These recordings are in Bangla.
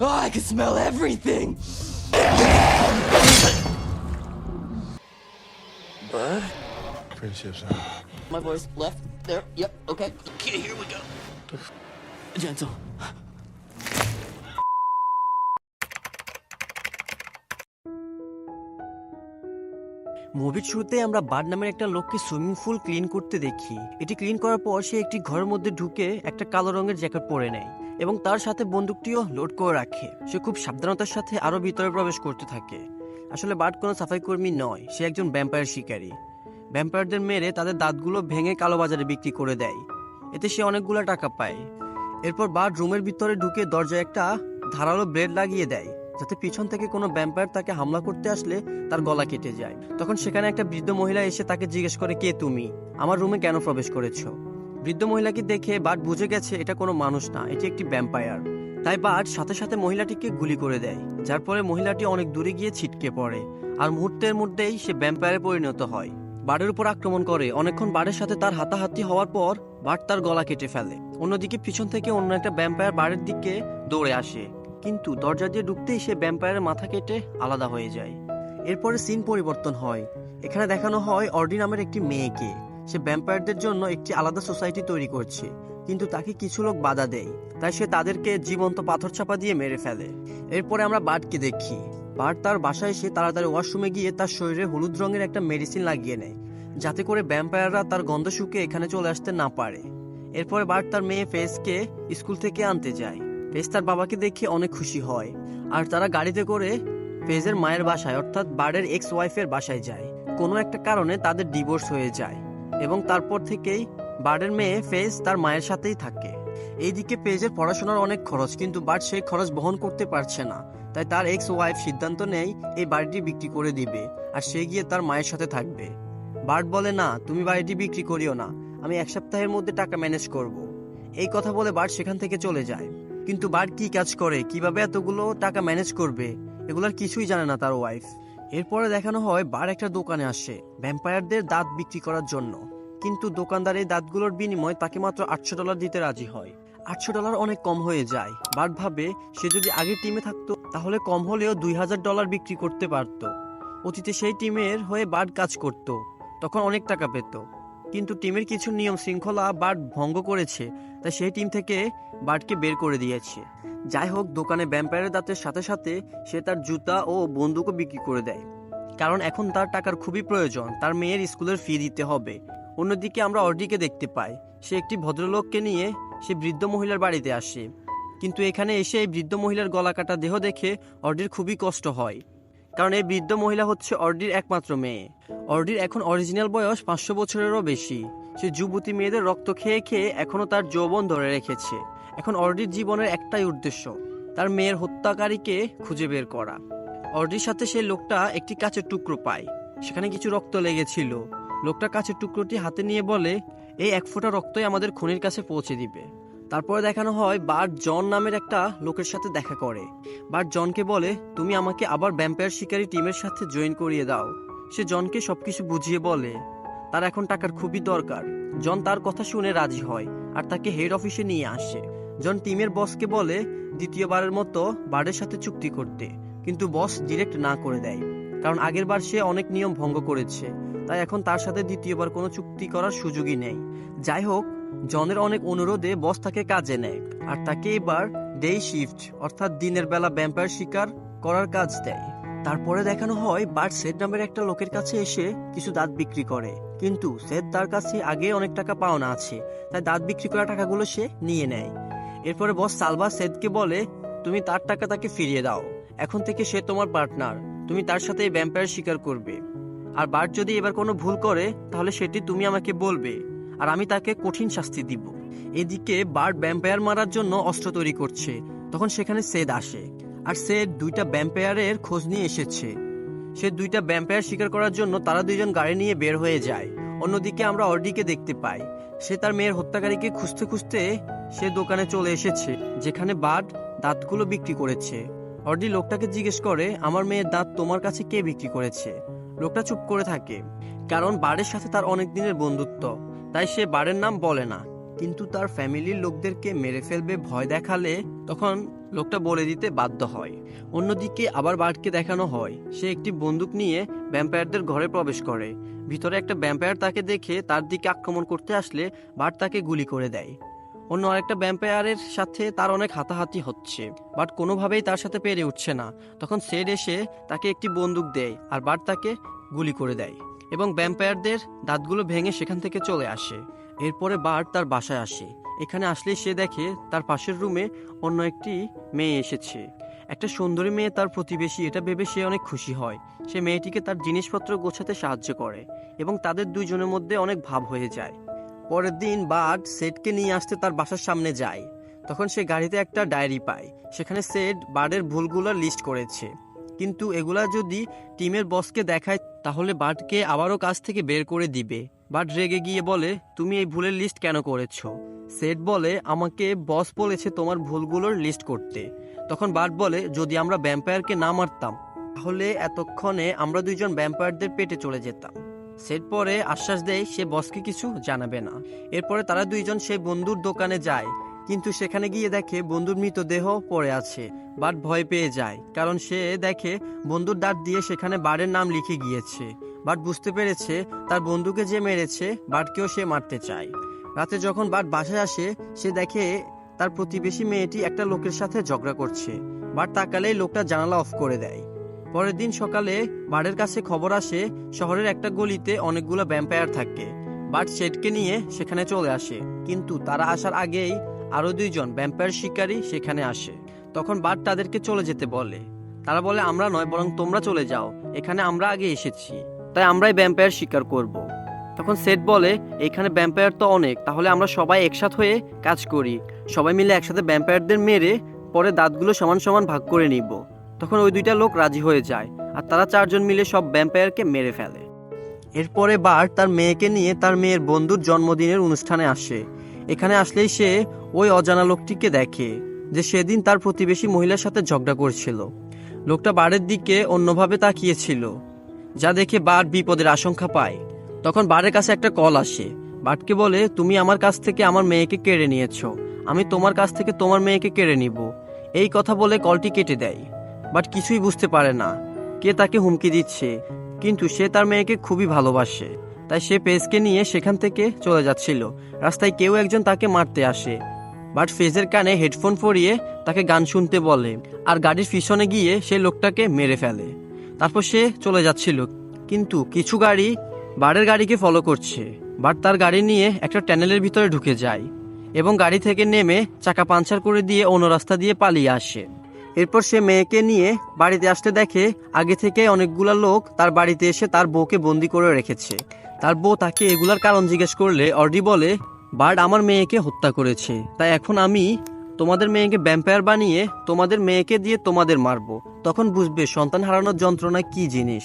Oh, I can smell everything. Bud? Friendships, huh? My voice left there. Yep. Okay. Okay. Here we go. Gentle. মুভির শুরুতে আমরা বার্ড নামের একটা লোককে সুইমিং পুল ক্লিন করতে দেখি। এটি ক্লিন করার পর সে একটি ঘরের মধ্যে ঢুকে একটা কালো রঙের জ্যাকেট পরে নেয় এবং তার সাথে বন্দুকটিও লোড করে রাখে। সে খুব সাবধানতার সাথে আরও ভিতরে প্রবেশ করতে থাকে। আসলে বার্ড কোনো সাফাই কর্মী নয়, সে একজন ভ্যাম্পায়ার শিকারী। ভ্যাম্পায়ারদের মেরে তাদের দাঁতগুলো ভেঙে কালো বাজারে বিক্রি করে দেয়। এতে সে অনেকগুলো টাকা পায়। এরপর বার্ড রুমের ভিতরে ঢুকে দরজায় একটা ধারালো ব্লেড লাগিয়ে দেয়। যাতে পিছন থেকে কোনো ভ্যাম্পায়ার তাকে হামলা করতে আসলে তার গলা কেটে যায়। তখন সেখানে একটা বৃদ্ধ মহিলা এসে তাকে জিজ্ঞেস করে, কে তুমি? আমার রুমে কেন প্রবেশ করেছ? বৃদ্ধ মহিলাকে দেখে বাট বুঝে গেছে এটা কোনো মানুষ না, এটি একটি ভ্যাম্পায়ার তাই বাট সাথে সাথে মহিলাটিকে গুলি করে দেয়, যার পরে মহিলাটি অনেক দূরে গিয়ে ছিটকে পড়ে। আর মুহূর্তের মধ্যেই সে ভ্যাম্পায়ারে পরিণত হয়। বার্ডের উপর আক্রমণ করে। অনেকক্ষণ বার্ডের সাথে তার হাতাহাতি হওয়ার পর বাট তার গলা কেটে ফেলে। অন্যদিকে পিছন থেকে অন্য একটা ভ্যাম্পায়ার বার্ডের দিকে দৌড়ে আসে। কিন্তু দরজা দিয়ে ঢুকতেই সে ভ্যাম্পায়ারের মাথা কেটে আলাদা হয়ে যায়। এরপরে সিন পরিবর্তন হয়। এখানে দেখানো হয় অর্ডি নামের একটি মেয়েকে। সে ভ্যাম্পায়ারদের জন্য একটি আলাদা সোসাইটি তৈরি করছে, কিন্তু তাকে কিছু লোক বাধা দেয়। তাই সে তাদেরকে জীবন্ত পাথর চাপা দিয়ে মেরে ফেলে। এরপরে আমরা বার্ডকে দেখি। বার্ড তার বাসায় এসে তাড়াতাড়ি ওয়াশরুমে গিয়ে তার শরীরে হলুদ রঙের একটা মেডিসিন লাগিয়ে নেয়, যাতে করে ভ্যাম্পায়াররা তার গন্ধ শুকে এখানে চলে আসতে না পারে। এরপরে বার্ড তার মেয়ে ফেসকে স্কুল থেকে আনতে যায়। ফেস তার বাবাকে দেখে অনেক খুশি হয়। আর তারা গাড়িতে করে পেজের মায়ের বাসায়, অর্থাৎ বার্ডের এক্স ওয়াইফের বাসায় যায়। কোনো একটা কারণে তাদের ডিভোর্স হয়ে যায় এবং তারপর থেকেই বার্ডের মেয়ে ফেজ তার মায়ের সাথেই থাকে। এইদিকে পেজের পড়াশোনার অনেক খরচ, কিন্তু বার্ড সেই খরচ বহন করতে পারছে না। তাই তার এক্স ওয়াইফ সিদ্ধান্ত নেয়, এই বাড়িটি বিক্রি করে দিবে আর সে গিয়ে তার মায়ের সাথে থাকবে। বার্ড বলে, না, তুমি বাড়িটি বিক্রি করিও না। আমি এক সপ্তাহের মধ্যে টাকা ম্যানেজ করব। এই কথা বলে বার্ড সেখান থেকে চলে যায়। কিন্তু বার্ড কি কাজ করে? কীভাবে এতগুলো টাকা ম্যানেজ করবে? এগুলোর কিছুই জানে না তার ওয়াইফ এরপরে দেখানো হয় বার একটা দোকানে আসে ভ্যাম্পায়ারদের দাঁত বিক্রি করার জন্য। কিন্তু দোকানদার এই দাঁতগুলোর বিনিময়ে তাকে মাত্র আটশো ডলার দিতে রাজি হয়। আটশো ডলার অনেক কম হয়ে যায়। বার্ড ভাবে, সে যদি আগের টিমে থাকতো, তাহলে কম হলেও দুই হাজার ডলার বিক্রি করতে পারত। অতীতে সেই টিমের হয়ে বার্ড কাজ করত, তখন অনেক টাকা পেত। কিন্তু টিমের কিছু নিয়ম শৃঙ্খলা বার্ড ভঙ্গ করেছে, তাই সেই টিম থেকে বার্ডকে বের করে দিয়েছে। যাই হোক, দোকানে ভ্যাম্পায়ারের দাঁতের সাথে সাথে সে তার জুতা ও বন্দুকও বিক্রি করে দেয়। কারণ এখন তার টাকার খুবই প্রয়োজন, তার মেয়ের স্কুলের ফি দিতে হবে। অন্যদিকে আমরা অর্ডিকে দেখতে পাই। সে একটি ভদ্রলোককে নিয়ে সে বৃদ্ধ মহিলার বাড়িতে আসে। কিন্তু এখানে এসে এই বৃদ্ধ মহিলার গলা কাটা দেহ দেখে অর্ডির খুবই কষ্ট হয়। কারণ এই বৃদ্ধ মহিলা হচ্ছে অর্ডির একমাত্র মেয়ে। অর্ডির এখন অরিজিনাল বয়স পাঁচশো বছরেরও বেশি। সে যুবতী মেয়েদের রক্ত খেয়ে খেয়ে এখনও তার যৌবন ধরে রেখেছে। এখন অর্ডির জীবনের একটাই উদ্দেশ্য, তার মেয়ের হত্যাকারীকে খুঁজে বের করা। অর্ডির সাথে সেই লোকটা একটি কাচের টুকরো পায়। সেখানে কিছু রক্ত লেগেছিল। লোকটা কাচের টুকরোটি হাতে নিয়ে বলে, এই এক ফোঁটা রক্তই আমাদের খুনির কাছে পৌঁছে দিবে। তারপরে দেখানো হয় বার জন নামের একটা লোকের সাথে দেখা করে। বার জনকে বলে, তুমি আমাকে আবার ভ্যাম্পায়ার শিকারী টিমের সাথে জয়েন করিয়ে দাও। সে জনকে সবকিছু বুঝিয়ে বলে, তার এখন টাকার খুবই দরকার। জন তার কথা শুনে রাজি হয় আর তাকে হেড অফিসে নিয়ে আসে। জন টিমের বসকে বলে, দ্বিতীয়বারের মতো বার্ডের সাথে চুক্তি করতে। কিন্তু বস ডিরেক্ট না করে দেয়, কারণ আগের বার সে অনেক নিয়ম ভঙ্গ করেছে। তাই এখন তার সাথে দ্বিতীয়বার কোনো চুক্তি করার সুযোগই নেই। যাই হোক জনের অনেক অনুরোধে বস তাকে কাজে নেয়, আর তাকে এবার ডে শিফট অর্থাৎ দিনের বেলা ভ্যাম্পায়ার শিকার করার কাজ দেয়। তারপরে দেখানো হয় বার্ড সেট নামের একটা লোকের কাছে এসে কিছু দাঁত বিক্রি করে। কিন্তু সেট তার কাছে আগে অনেক টাকা পাওনা আছে, তাই দাঁত বিক্রি করা টাকাগুলো সে নিয়ে নেয়। এরপরে বস সালভা সেদকে বলে, তুমি তার টাকা তাকে ফিরিয়ে দাও। এখন থেকে সে তোমার পার্টনার তুমি তার সাথে ভ্যাম্পায়ার শিকার করবে। আর বার্ড যদি এবার কোনো ভুল করে, তাহলে সেটি তুমি আমাকে বলবে। আর আমি তাকে কঠিন শাস্তি দিব। এদিকে বার্ড ভ্যাম্পায়ার মারার জন্য অস্ত্র তৈরি করছে। তখন সেখানে সেদ আসে। আর সেদ দুইটা ভ্যাম্পায়ারের খোঁজ নিয়ে এসেছে। সে দুইটা ভ্যাম্পায়ার শিকার করার জন্য তারা দুইজন গাড়ি নিয়ে বের হয়ে যায়। অন্যদিকে আমরা অর্ডিকে দেখতে পাই। সে তার মেয়ের হত্যাকারীকে খুঁজতে খুঁজতে সে দোকানে চলে এসেছে, যেখানে বার্ড দাঁতগুলো বিক্রি করেছে। অর্ডি লোকটাকে জিজ্ঞেস করে, আমার মেয়ের দাঁত তোমার কাছে কে বিক্রি করেছে? লোকটা চুপ করে থাকে, কারণ বারের সাথে তার অনেক দিনের বন্ধুত্ব। তাই সে বারের নাম বলে না। কিন্তু তার ফ্যামিলির লোকদেরকে মেরে ফেলবে ভয় দেখালে তখন লোকটা বলে দিতে বাধ্য হয়। অন্যদিকে আবার বার্ডকে দেখানো হয়। সে একটি বন্দুক নিয়ে ভ্যাম্পায়ারদের ঘরে প্রবেশ করে। ভিতরে একটা ভ্যাম্পায়ার তাকে দেখে তার দিকে আক্রমণ করতে আসলে বার্ড তাকে গুলি করে দেয়। অন্য আরেকটা ভ্যাম্পায়ারের সাথে তার অনেক হাতাহাতি হচ্ছে। বাট কোনোভাবেই তার সাথে পেরে উঠছে না। তখন সেড এসে তাকে একটি বন্দুক দেয় আর বার্ড তাকে গুলি করে দেয়। এবং ভ্যাম্পায়ারদের দাঁতগুলো ভেঙে সেখান থেকে চলে আসে। এরপরে বার্ড তার বাসায় আসে। এখানে আসলেই সে দেখে তার পাশের রুমে অন্য একটি মেয়ে এসেছে। একটা সুন্দরী মেয়ে তার প্রতিবেশী, এটা ভেবে সে অনেক খুশি হয়। সে মেয়েটিকে তার জিনিসপত্র গোছাতে সাহায্য করে এবং তাদের দুইজনের মধ্যে অনেক ভাব হয়ে যায়। পরের দিন বার্ড সেটকে নিয়ে আসতে তার বাসার সামনে যায়। তখন সে গাড়িতে একটা ডায়েরি পায়। সেখানে সেট বার্ডের ভুলগুলোর লিস্ট করেছে। কিন্তু এগুলা যদি টিমের বসকে দেখায়, তাহলে বার্ডকে আবারও কাজ থেকে বের করে দিবে। বার্ড রেগে গিয়ে বলে, তুমি এই ভুলের লিস্ট কেন করেছ? সেট বলে, আমাকে বস বলেছে তোমার ভুলগুলোর লিস্ট করতে। তখন বার্ড বলে, যদি আমরা ভ্যাম্পায়ারকে না মারতাম, তাহলে এতক্ষণে আমরা দুইজন ভ্যাম্পায়ারদের পেটে চলে যেতাম। সেট পরে আশ্বাস দেয়, সে বসকে কিছু জানাবে না। এরপরে তারা দুইজন সেই বন্ধুর দোকানে যায়। কিন্তু সেখানে গিয়ে দেখে বন্ধুর মৃতদেহ পড়ে আছে, বাট ভয় পেয়ে যায়, কারণ সে দেখে বন্ধুর দাঁত দিয়ে সেখানে বারের নাম লিখে গিয়েছে, বাট বুঝতে পেরেছে তার বন্ধুকে যে মেরেছে, বাটকেও সে মারতে চায়। রাতে যখন বাট বাসায় আসে, সে দেখে তার প্রতিবেশী মেয়েটি একটা লোকের সাথে ঝগড়া করছে, বাট তাকালেই লোকটা জানালা অফ করে দেয়। পরের দিন সকালে বার্ডের কাছে খবর আসে, শহরের একটা গলিতে অনেকগুলো ভ্যাম্পায়ার থাকে, বাট সেটকে নিয়ে সেখানে চলে আসে, কিন্তু তারা আসার আগেই আরও দুইজন ভ্যাম্পায়ার শিকারী সেখানে আসে। তখন বার্ড তাদেরকে চলে যেতে বলে। তারা বলে, আমরা নয়, বরং তোমরা চলে যাও। এখানে আমরা আগে এসেছি। তাই আমরাই ভ্যাম্পায়ার শিকার করব। তখন সেট বলে, এখানে ভ্যাম্পায়ার তো অনেক, তাহলে আমরা সবাই একসাথ হয়ে কাজ করি। সবাই মিলে একসাথে ভ্যাম্পায়ারদের মেরে পরে দাঁতগুলো সমান সমান ভাগ করে নিব। তখন ওই দুইটা লোক রাজি হয়ে যায়, আর তারা চারজন মিলে সব ভ্যাম্পায়ারকে মেরে ফেলে। এরপরে বার তার মেয়েকে নিয়ে তার মেয়ের বন্ধুর জন্মদিনের অনুষ্ঠানে আসে। এখানে আসলেই সে ওই অজানা লোকটিকে দেখে যে সেদিন তার প্রতিবেশী মহিলার সাথে ঝগড়া করছিল। লোকটা বারের দিকে অন্যভাবে তাকিয়েছিল, যা দেখে বার বিপদের আশঙ্কা পায়। তখন বারের কাছে একটা কল আসে। বাটকে বলে, তুমি আমার কাছ থেকে আমার মেয়েকে কেড়ে নিয়েছ। আমি তোমার কাছ থেকে তোমার মেয়েকে কেড়ে নিব। এই কথা বলে কলটি কেটে দেয়। বাট কিছুই বুঝতে পারে না, কে তাকে হুমকি দিচ্ছে, কিন্তু সে তার মেয়েকে খুবই ভালোবাসে। তাই সে পেজকে নিয়ে সেখান থেকে চলে যাচ্ছিল। রাস্তায় কেউ একজন তাকে মারতে আসে। বাট ফেজের কানে হেডফোন পরিয়ে তাকে গান শুনতে বলে আর গাড়ির পিছনে গিয়ে সে লোকটাকে মেরে ফেলে। তারপর সে চলে যাচ্ছিল। কিন্তু কিছু গাড়ি বারের গাড়িকে ফলো করছে। বাট তার গাড়ি নিয়ে একটা ট্যানেলের ভিতরে ঢুকে যায় এবং গাড়ি থেকে নেমে চাকা পাঞ্চার করে দিয়ে অন্য রাস্তা দিয়ে পালিয়ে আসে। এরপর সে মেয়েকে নিয়ে বাড়িতে আসতে দেখে আগে থেকে অনেকগুলা লোক তার বাড়িতে এসে তার বউকে বন্দি করে রেখেছে। তার বউ তাকে এগুলার কারণ জিজ্ঞেস করলে অর্ডি বলে, বার্ড আমার মেয়েকে হত্যা করেছে, তাই এখন আমি তোমাদের মেয়েকে ভ্যাম্পায়ার বানিয়ে তোমাদের মেয়েকে দিয়ে তোমাদের মারবো। তখন বুঝবে সন্তান হারানোর যন্ত্রণা কি জিনিস।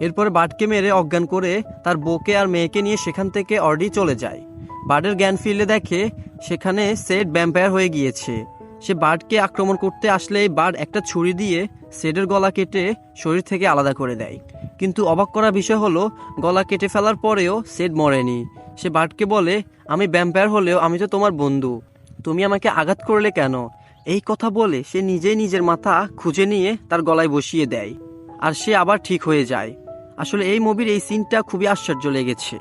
এরপরে বার্ডকে মেরে অজ্ঞান করে তার বউকে আর মেয়েকে নিয়ে সেখান থেকে অর্ডি চলে যায়। বার্ডের জ্ঞান ফিরলে দেখে সেখানে সেট ভ্যাম্পায়ার হয়ে গিয়েছে। সে বার্ডকে আক্রমণ করতে আসলেই বার্ড একটা ছুরি দিয়ে সেডের গলা কেটে শরীর থেকে আলাদা করে দেয়। কিন্তু অবাক করা বিষয় হলো, গলা কেটে ফেলার পরেও সেড মরেনি। সে বার্ডকে বলে, আমি ভ্যাম্পায়ার হলেও আমি তো তোমার বন্ধু। তুমি আমাকে আঘাত করলে কেন? এই কথা বলে সে নিজেই নিজের মাথা খুঁজে নিয়ে তার গলায় বসিয়ে দেয়। আর সে আবার ঠিক হয়ে যায়। আসলে এই মুভির এই সিনটা খুবই আশ্চর্য লেগেছে।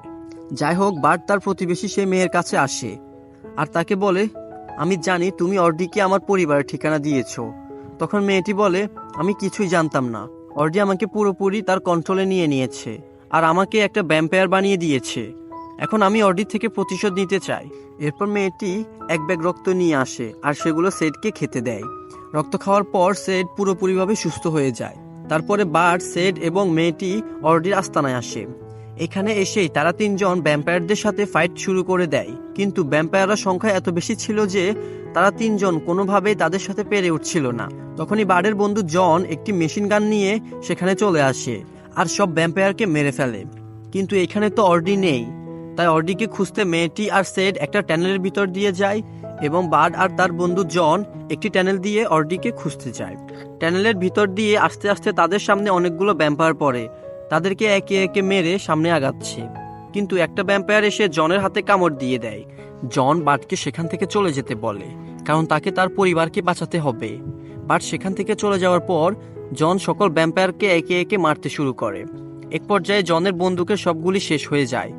যাই হোক, বার্ড তার প্রতিবেশী সে মেয়ের কাছে আসে। আর তাকে বলে আমি জানি তুমি অর্ডিকে আমার পরিবারের ঠিকানা দিয়েছ। তখন মেয়েটি বলে, আমি কিছুই জানতাম না। অর্ডি আমাকে পুরোপুরি তার কন্ট্রোলে নিয়ে নিয়েছে আর আমাকে একটা ভ্যাম্পায়ার বানিয়ে দিয়েছে। এখন আমি অর্ডির থেকে প্রতিশোধ নিতে চাই। এরপর মেয়েটি এক ব্যাগ রক্ত নিয়ে আসে আর সেগুলো সেটকে খেতে দেয়। রক্ত খাওয়ার পর সেট পুরোপুরিভাবে সুস্থ হয়ে যায়। তারপরে বার্ড সেট এবং মেয়েটি অর্ডির আস্তানায় আসে। এখানে এসেই তারা তিনজন ভ্যাম্পায়ারদের সাথে ফাইট শুরু করে দেয়। কিন্তু ভ্যাম্পায়াররা সংখ্যা এত বেশি ছিল যে তারা তিনজন কোনোভাবেই তাদের সাথে পেরে উঠছিল না। তখনই বার্ডের বন্ধু জন একটি মেশিন গান নিয়ে সেখানে চলে আসে আর সব ভ্যাম্পায়ারকে মেরে ফেলে। কিন্তু এখানে তো অর্ডি নেই। তাই অর্ডিকে খুঁজতে মেয়েটি আর সেড একটা ট্যানেলের ভিতর দিয়ে যায় এবং বার্ড আর তার বন্ধু জন একটি ট্যানেল দিয়ে অর্ডিকে খুঁজতে যায়। ট্যানেলের ভিতর দিয়ে আস্তে আস্তে তাদের সামনে অনেকগুলো ভ্যাম্পায়ার পড়ে। তাদেরকে একে একে মেরে সামনে আগাচ্ছে। কিন্তু একটা ভ্যাম্পায়ার এসে জনের হাতে কামড় দিয়ে দেয়। জন বাটকে সেখান থেকে চলে যেতে বলে, কারণ তাকে তার পরিবারকে বাঁচাতে হবে। বাট সেখান থেকে চলে যাওয়ার পর, জন সকল ভ্যাম্পায়ারকে একে একে মারতে শুরু করে। এক পর্যায়ে জনের বন্দুকের সবগুলি শেষ হয়ে যায়।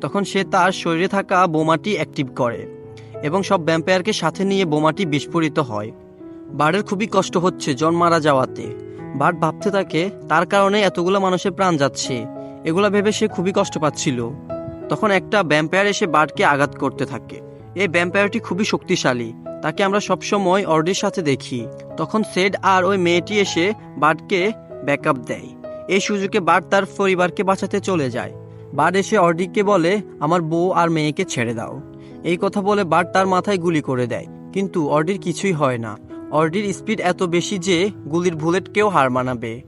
তখন সে তার শরীরে থাকা বোমাটি অ্যাক্টিভ করে এবং সব ভ্যাম্পায়ারকে সাথে নিয়ে বোমাটি বিস্ফোরিত হয়। বার্ডের খুবই কষ্ট হচ্ছে জন মারা যাওয়াতে। বার্ড ভাবতে থাকে, তার কারণে এতগুলো মানুষের প্রাণ যাচ্ছে। এগুলো ভেবে সে খুবই কষ্ট পাচ্ছিল। তখন একটা ভ্যাম্পায়ার এসে বার্ডকে আঘাত করতে থাকে। এই ভ্যাম্পায়ারটি খুবই শক্তিশালী। তাকে আমরা সবসময় অর্ডির সাথে দেখি। তখন সেড আর ওই মেয়েটি এসে বার্ডকে ব্যাকআপ দেয়। এই সুযোগে বার্ড তার পরিবারকে বাঁচাতে চলে যায়। বার্ড এসে অর্ডিকে বলে, আমার বউ আর মেয়েকে ছেড়ে দাও। এই কথা বলে বার্ড তার মাথায় গুলি করে দেয়। কিন্তু অর্ডির কিছুই হয় না। অর্ডির স্পিড এত বেশি যে গুলির বুলেটকেও হার মানাবে।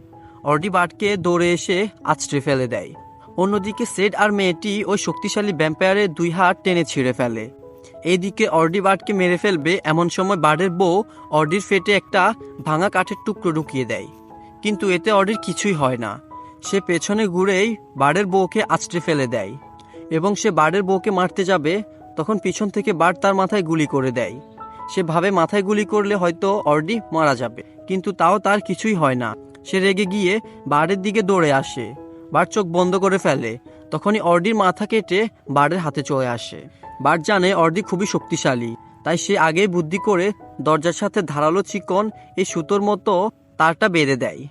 অর্ডি বার্ডকে দৌড়ে এসে আছড়ে ফেলে দেয়। অন্যদিকে সেড আর মেয়েটি ওই শক্তিশালী ভ্যাম্পায়ারের দুই হাত টেনে ছিঁড়ে ফেলে। এইদিকে অর্ডি বার্ডকে মেরে ফেলবে এমন সময় বার্ডের বউ অর্ডির ফেটে একটা ভাঙা কাঠের টুকরো ঢুকিয়ে দেয়। কিন্তু এতে অর্ডির কিছুই হয় না। সে পেছনে ঘুরেই বার্ডের বউকে আছড়ে ফেলে দেয় এবং সে বার্ডের বউকে মারতে যাবে, তখন পিছন থেকে বার্ড তার মাথায় গুলি করে দেয়। সে ভাবে মাথায় গুলি করলে হয়তো অর্ডি মারা যাবে। কিন্তু তাও তার কিছুই হয় না। সে রেগে গিয়ে বার্ডের দিকে দৌড়ে আসে। বার্ড চোখ বন্ধ করে ফেলে। তখনই অর্ডির মাথা কেটে বার্ডের হাতে চলে আসে। বার্ড জানে অর্ডি খুবই শক্তিশালী। তাই সে আগেই বুদ্ধি করে দরজার সাথে ধারালো চিকন এই সুতোর মতো তারটা বেঁধে দেয়।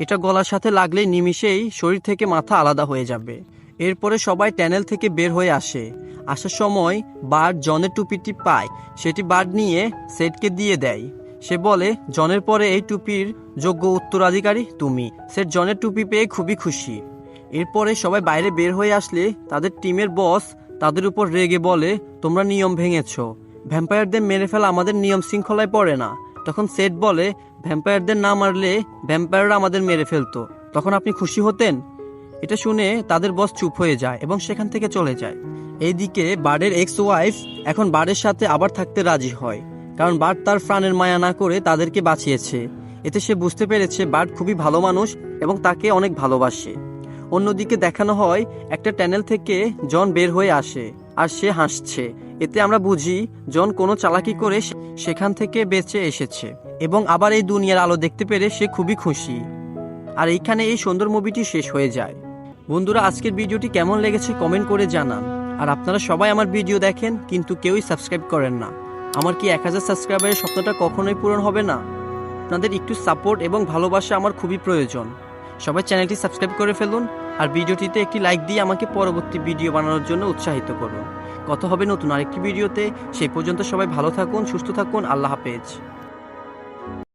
এটা গলার সাথে লাগলেই নিমিষেই শরীর থেকে মাথা আলাদা হয়ে যাবে। এরপরে সবাই ট্যানেল থেকে বের হয়ে আসে। আসার সময় বার্ড জনের টুপিটি পায়, সেটি বার্ড নিয়ে সেটকে দিয়ে দেয়। সে বলে, জনের পরে এই টুপির যোগ্য উত্তরাধিকারী তুমি। সেট জনের টুপি পেয়ে খুবই খুশি। এরপরে সবাই বাইরে বের হয়ে আসলে তাদের টিমের বস তাদের উপর রেগে বলে, তোমরা নিয়ম ভেঙেছ। ভ্যাম্পায়ারদের মেরে ফেলা আমাদের নিয়ম শৃঙ্খলায় পড়ে না। তখন সেট বলে, ভ্যাম্পায়ারদের না মারলে ভ্যাম্পায়াররা আমাদের মেরে ফেলতো। তখন আপনি খুশি হতেন? এটা শুনে তাদের বস চুপ হয়ে যায় এবং সেখান থেকে চলে যায়। এইদিকে বার্ডের এক্স ওয়াইফ এখন বার্ডের সাথে আবার থাকতে রাজি হয়, কারণ বার্ড তার প্রাণের মায়া না করে তাদেরকে বাঁচিয়েছে। এতে সে বুঝতে পেরেছে বার্ড খুবই ভালো মানুষ এবং তাকে অনেক ভালোবাসে। অন্যদিকে দেখানো হয়, একটা ট্যানেল থেকে জন বের হয়ে আসে আর সে হাসছে। এতে আমরা বুঝি, জন কোনো চালাকি করে সেখান থেকে বেঁচে এসেছে এবং আবার এই দুনিয়ার আলো দেখতে পেরে সে খুবই খুশি। আর এইখানে এই সুন্দর মুভিটি শেষ হয়ে যায়। বন্ধুরা, আজকের ভিডিওটি কেমন লেগেছে কমেন্ট করে জানান। আর আপনারা সবাই আমার ভিডিও দেখেন, কিন্তু কেউই সাবস্ক্রাইব করেন না। আমার কি এক হাজার সাবস্ক্রাইবারের স্বপ্নটা কখনোই পূরণ হবে না? আপনাদের একটু সাপোর্ট এবং ভালোবাসা আমার খুবই প্রয়োজন। সবাই চ্যানেলটি সাবস্ক্রাইব করে ফেলুন, আর ভিডিওটিতে একটি লাইক দিয়ে আমাকে পরবর্তী ভিডিও বানানোর জন্য উৎসাহিত করুন। কত হবে নতুন আরেকটি ভিডিওতে। সেই পর্যন্ত সবাই ভালো থাকুন, সুস্থ থাকুন, আল্লাহ হাফেজ।